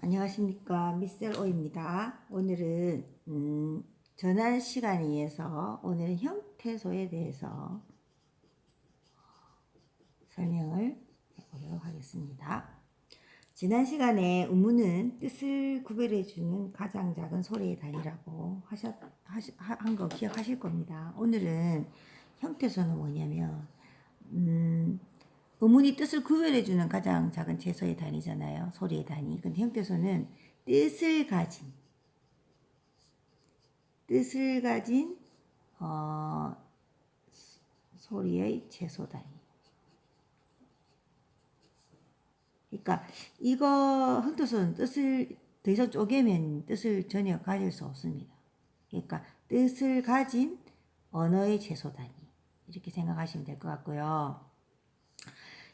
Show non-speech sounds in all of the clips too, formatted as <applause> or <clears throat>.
안녕하십니까 미셀오입니다. 오늘은 음, 전환 시간에 의해서 오늘은 형태소에 대해서 설명을 해보도록 하겠습니다. 지난 시간에 의문은 뜻을 구별해주는 가장 작은 소리의 단위라고 하셨, 한 거 기억하실 겁니다. 오늘은 형태소는 뭐냐면 음, 의문이 뜻을 구별해주는 가장 작은 채소의 단위잖아요. 소리의 단위. 근데 형태소는 뜻을 가진, 뜻을 가진, 어, 소리의 채소 단위. 그러니까 이거 형태소는 뜻을 더 이상 쪼개면 뜻을 전혀 가질 수 없습니다. 그러니까 뜻을 가진 언어의 채소 단위. 이렇게 생각하시면 될 것 같고요.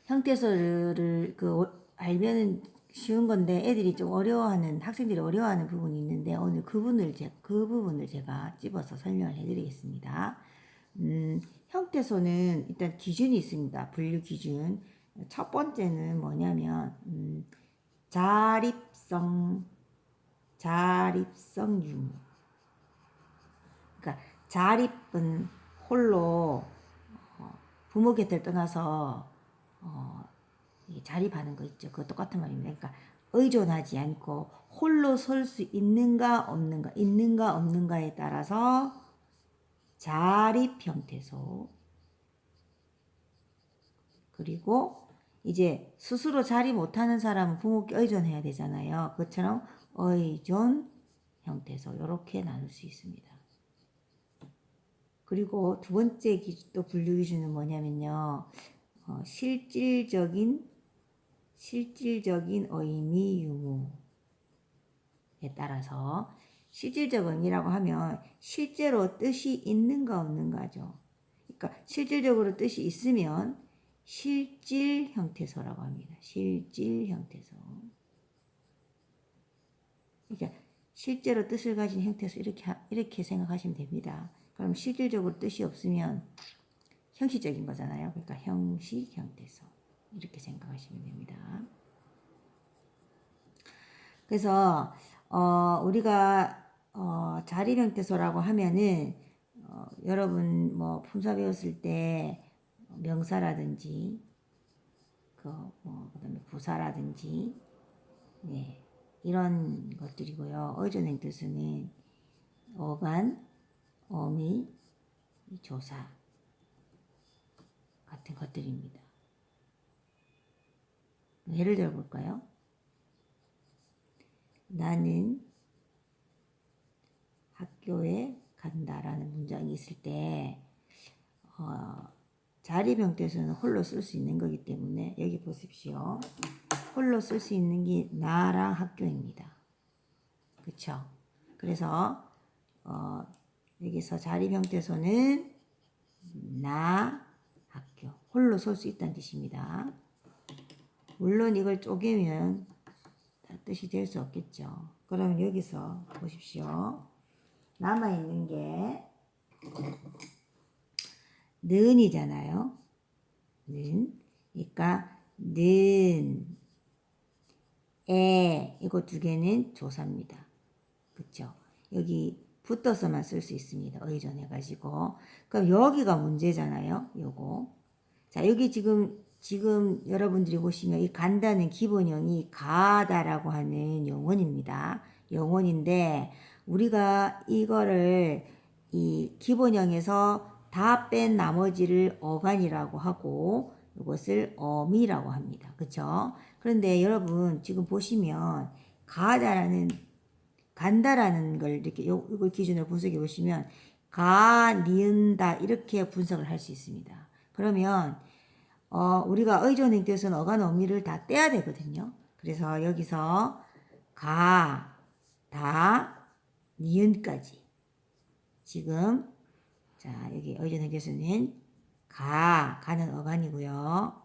형태소를 그 알면은 쉬운 건데 애들이 좀 어려워하는 학생들이 어려워하는 부분이 있는데 오늘 그 부분을 제, 그 부분을 제가 집어서 설명을 해드리겠습니다. 음, 형태소는 일단 기준이 있습니다. 분류 기준. 첫 번째는 뭐냐면 음, 자립성 자립성 유무. 그러니까 자립은 홀로 어, 부모 곁을 떠나서 어, 자립하는 거 있죠. 그거 똑같은 말입니다. 그러니까 의존하지 않고 홀로 설 수 있는가 없는가, 있는가 없는가에 따라서 자립 형태소. 그리고 이제 스스로 자리 못하는 사람은 부모께 의존해야 되잖아요. 그처럼 의존 형태소 이렇게 나눌 수 있습니다. 그리고 두 번째 기준, 또 분류 기준은 뭐냐면요. 어, 실질적인 실질적인 의미 유무에 따라서 실질적 의미라고 하면 실제로 뜻이 있는가 없는가죠. 그러니까 실질적으로 뜻이 있으면 실질 형태소라고 합니다. 실질 형태소. 그러니까 실제로 뜻을 가진 형태소 이렇게 이렇게 생각하시면 됩니다. 그럼 실질적으로 뜻이 없으면 형식적인 거잖아요. 그러니까 형식, 형태소. 이렇게 생각하시면 됩니다. 그래서, 어, 우리가, 어, 자립 형태소라고 하면은, 어, 여러분 뭐 품사 배웠을 때 명사라든지, 그, 뭐, 그 다음에 부사라든지, 네, 이런 것들이고요. 의존 형태소는 어간, 어미, 조사, 것들입니다. 예를 들어 볼까요? 나는 학교에 간다라는 문장이 있을 때 어, 자리병태에서는 홀로 쓸 수 있는 거기 때문에 여기 보십시오. 홀로 쓸 수 있는 게 나랑 학교입니다. 그렇죠? 그래서 어, 여기서 자리병태에서는 나 학교 홀로 설 수 있다는 뜻입니다. 물론 이걸 쪼개면 뜻이 될 수 없겠죠. 그러면 여기서 보십시오. 남아있는 게 는이잖아요. 는. 그러니까 는, 에 이거 두 개는 조사입니다. 그쵸? 여기 붙어서만 쓸 수 있습니다. 의존해가지고. 그럼 여기가 문제잖아요. 요거. 자, 여기 지금, 지금 여러분들이 보시면 이 간다는 기본형이 가다라고 하는 용언입니다. 용언인데, 우리가 이거를 이 기본형에서 다 뺀 나머지를 어간이라고 하고, 이것을 어미라고 합니다. 그쵸? 그런데 여러분, 지금 보시면, 가다라는 간다라는 걸 이렇게 요, 이걸 기준으로 분석해 보시면 가, 니은다 이렇게 분석을 할 수 있습니다. 그러면 어, 우리가 의존 행태에서는 어간 어미를 다 떼야 되거든요. 그래서 여기서 가, 다, 니은까지 지금 자 여기 의존 행태에서는 가, 가는 어간이고요.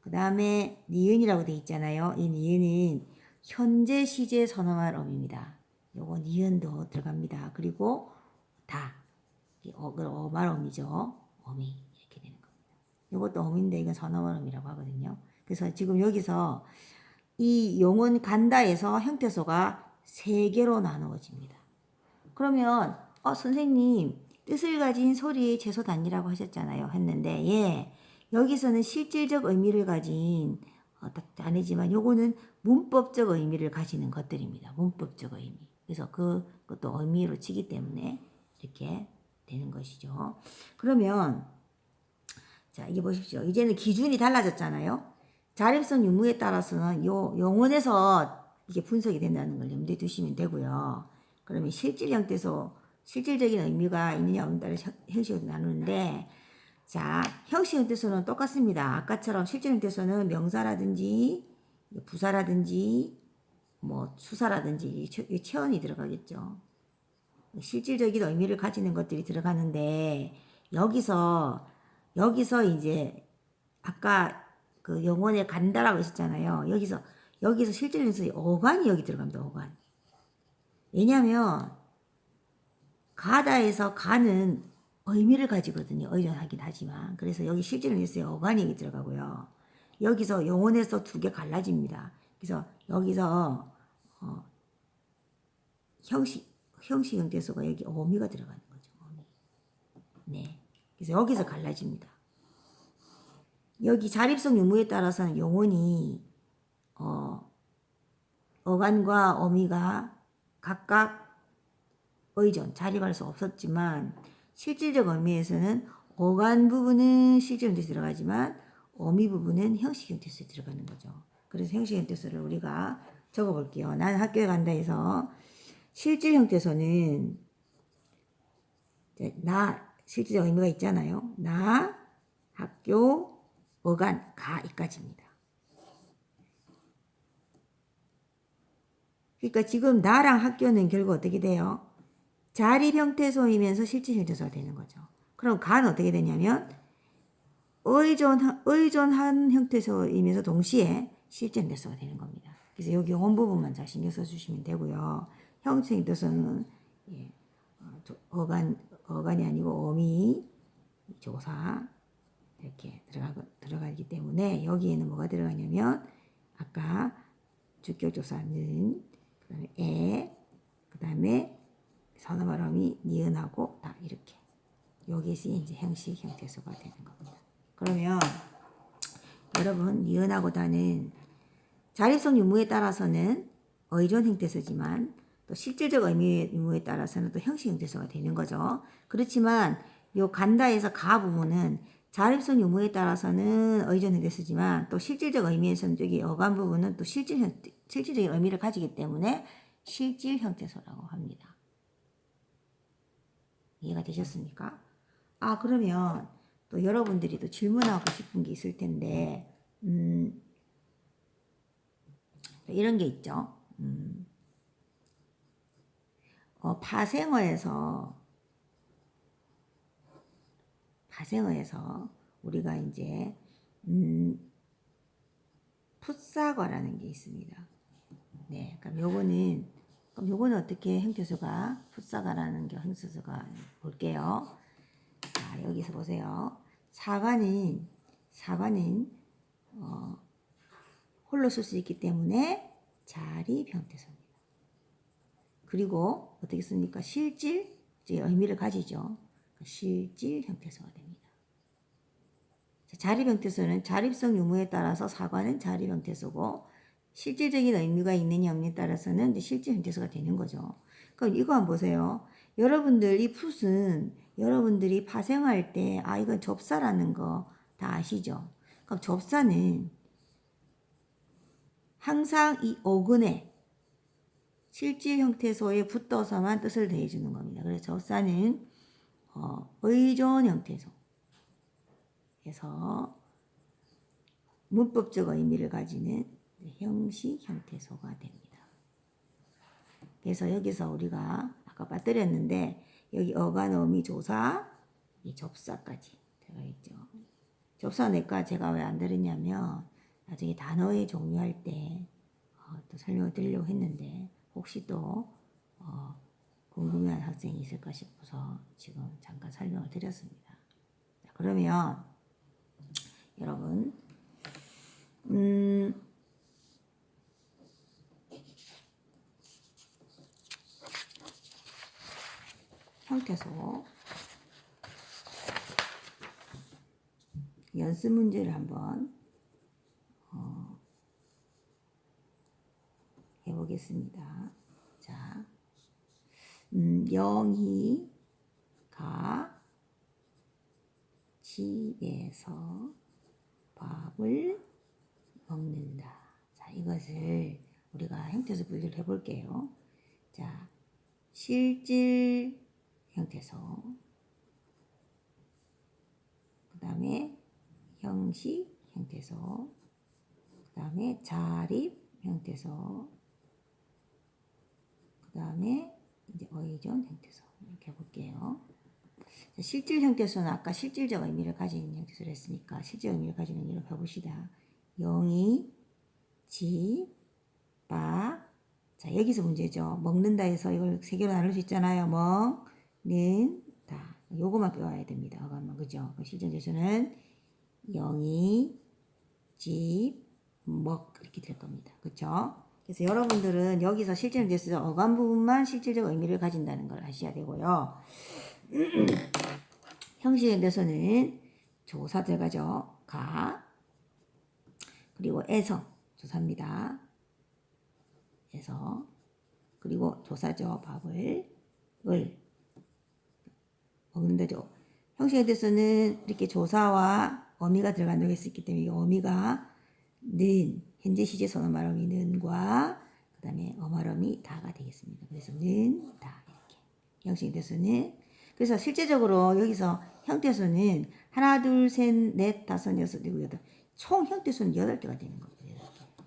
그 다음에 니은이라고 돼 있잖아요. 이 니은은 현재 시제 선언할 어입니다. 요거 니은도 들어갑니다. 그리고 다. 어, 어말음이죠. 어미. 요것도 어미인데 이건 선어말음이라고 하거든요. 그래서 지금 여기서 이 용언 간다에서 형태소가 세 개로 나누어집니다. 그러면 어 선생님 뜻을 가진 소리의 채소 단위라고 하셨잖아요. 했는데 예 여기서는 실질적 의미를 가진 어, 딱 단위지만 요거는 문법적 의미를 가지는 것들입니다. 문법적 의미. 그래서 그 그것도 의미로 치기 때문에 이렇게 되는 것이죠. 그러면 자 이게 보십시오. 이제는 기준이 달라졌잖아요. 자립성 유무에 따라서는 요 용언에서 이게 분석이 된다는 걸 염두에 두시면 되고요. 그러면 실질 형태소 실질적인 의미가 있느냐 없느냐를 형식으로 나누는데 자 형식 형태소는 똑같습니다. 아까처럼 실질 형태소는 명사라든지 부사라든지 뭐 수사라든지 체언이 들어가겠죠. 실질적인 의미를 가지는 것들이 들어가는데 여기서 여기서 이제 아까 그 영혼에 간다라고 했었잖아요. 여기서 여기서 실질에서 어간이 여기 들어갑니다. 어간. 왜냐하면 가다에서 가는 의미를 가지거든요. 의존하긴 하지만 그래서 여기 실질에서 어간이 여기 들어가고요. 여기서 영혼에서 두 개 갈라집니다. 그래서 여기서 어, 형식 형식 형태소가 여기 어미가 들어가는 거죠. 어미. 네. 그래서 여기서 갈라집니다. 여기 자립성 유무에 따라서는 영혼이 어, 어간과 어미가 각각 의존, 자립할 수 없었지만 실질적 의미에서는 어간 부분은 실질 형태에 들어가지만 어미 부분은 형식 형태에 들어가는 거죠. 그래서 형식 형태소를 우리가 적어볼게요. 나는 학교에 간다 해서 실질 이제 나 실질적 의미가 있잖아요. 나 학교 어간 가 이까지입니다. 그러니까 지금 나랑 학교는 결국 어떻게 돼요? 자립 형태소이면서 실질 형태소가 되는 거죠. 그럼 가는 어떻게 되냐면 의존 의존한 형태소이면서 동시에 실제 형태소가 되는 겁니다. 그래서 여기 원 부분만 잘 신경 써주시면 되고요. 형태 형태소는 예, 어, 조- 어간 어간이 아니고 어미 조사 이렇게 들어가 들어가기 때문에 여기에는 뭐가 들어가냐면 아까 주격 조사는 그다음에 에 그다음에 선어말음이 니은하고 다 이렇게 여기서 이제 형식 형태소가 되는 겁니다. 그러면 여러분 니은하고 다는 자립성 유무에 따라서는 의존 형태소지만 또 실질적 의미의 유무에 따라서는 또 형식 형태소가 되는 거죠. 그렇지만 요 간다에서 가 부분은 자립성 유무에 따라서는 의존 형태소지만 또 실질적 의미에서는 저기 어간 부분은 또 실질 형태, 실질적인 의미를 가지기 때문에 실질 형태소라고 합니다. 이해가 되셨습니까? 아 그러면 또 여러분들이 또 질문하고 싶은 게 있을 텐데 음, 또 이런 게 있죠. 음, 어, 파생어에서 파생어에서 우리가 이제 음, 풋사과라는 게 있습니다. 네, 그럼 요거는 그럼 요거는 어떻게 형태소가 풋사과라는 게 형태소가 볼게요. 자, 여기서 보세요. 사과는 사과는 어, 홀로 쓸 수 있기 때문에 자립 형태소입니다. 그리고 어떻게 씁니까? 실질 의미를 가지죠. 실질 형태소가 됩니다. 자, 자립 형태소는 자립성 유무에 따라서 사과는 자립 형태소고 실질적인 의미가 있느냐 없느냐에 따라서는 실질 형태소가 되는 거죠. 그럼 이거 한번 보세요. 여러분들 이 풋은 여러분들이 파생할 때 아 이건 접사라는 거 다 아시죠? 그럼 접사는 항상 이 어근에 실질 형태소에 붙어서만 뜻을 대해주는 겁니다. 그래서 접사는 어, 의존 형태소. 그래서 문법적 의미를 가지는 형식 형태소가 됩니다. 그래서 여기서 우리가 아까 빠뜨렸는데 여기 어간 어미 조사 이 접사까지 들어가 있죠. 접사 내과 제가 왜 안 들었냐면 나중에 단어의 종류할 때 어, 또 설명을 드리려고 했는데 혹시 또 어, 궁금한 학생이 있을까 싶어서 지금 잠깐 설명을 드렸습니다. 자, 그러면 여러분 음, 형태소 연습 문제를 한번 해보겠습니다. 자, 음, 영희가 집에서 밥을 먹는다. 자, 이것을 우리가 형태소 분류를 해볼게요. 자, 실질 형태소. 그 다음에 형식 형태소. 그 다음에 자립 형태소. 그 다음에 이제 어휘전 형태소. 이렇게 해볼게요. 자, 실질 형태소는 아까 실질적 의미를 가지는 형태소를 했으니까 실질 의미를 가지는 이렇게 해봅시다. 영이, 지, 바. 자, 여기서 문제죠. 먹는다 해서 이걸 세 개로 나눌 수 있잖아요. 먹 는 다. 요거만 배워야 됩니다. 어감만. 그죠? 그 형태소는 영이, 집, 먹. 이렇게 될 겁니다. 그쵸? 그래서 여러분들은 여기서 실질 형태소 어감 부분만 실질적 의미를 가진다는 걸 아셔야 되고요. <clears throat> 형식에 대해서는 조사 들어가죠. 가 그리고 에서 조사입니다. 에서 그리고 조사죠. 밥을 을 먹는다죠. 형식에 대해서는 이렇게 조사와 어미가 들어간다고 했었기 때문에 이 어미가 는 현재 시제 말음이 는과 그 다음에 어말음이 다가 되겠습니다. 그래서 는, 다 이렇게 형식에 대해서는 그래서 실제적으로 여기서 형태수는 하나, 둘, 셋, 넷, 다섯, 여섯, 일곱, 여덟 총 형태수는 여덟 개가 되는 거예요.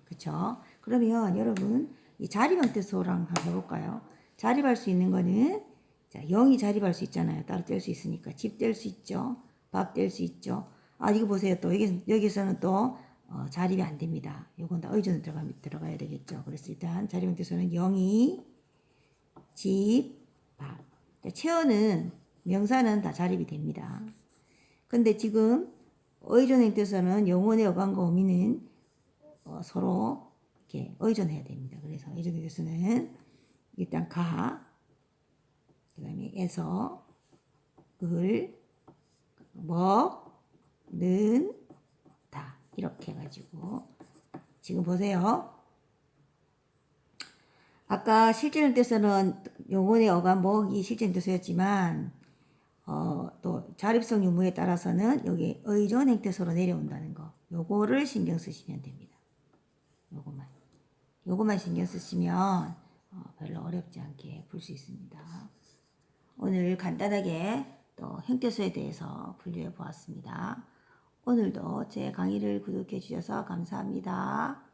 그렇죠? 그러면 여러분 이 자립 형태소랑 한번 해볼까요? 자립할 수 있는 거는 자, 0이 자립할 수 있잖아요. 따로 뗄 수 있으니까 집 뗄 수 있죠. 밥 뗄 수 있죠. 아 이거 보세요. 또 여기 여기서는 또 어, 자립이 안 됩니다. 요건 다 의존에 들어가 들어가야 되겠죠. 그래서 일단 자립 형태소는 0이 집, 밥. 체어는 명사는 다 자립이 됩니다. 근데 지금 의존 행태에서는 영혼의 어감과 어미는 어, 서로 이렇게 의존해야 됩니다. 그래서 의존 행태에서는 일단 가, 그 다음에 에서, 을, 먹, 는, 다 이렇게 해가지고 지금 보세요. 아까 뜻에서는 용언의 어감 먹이 뜻이었지만 어, 또 자립성 유무에 따라서는 여기 의존 행태소로 내려온다는 거 요거를 신경 쓰시면 됩니다. 요거만 요거만 신경 쓰시면 어, 별로 어렵지 않게 풀 수 있습니다. 오늘 간단하게 또 형태소에 대해서 분류해 보았습니다. 오늘도 제 강의를 구독해 주셔서 감사합니다.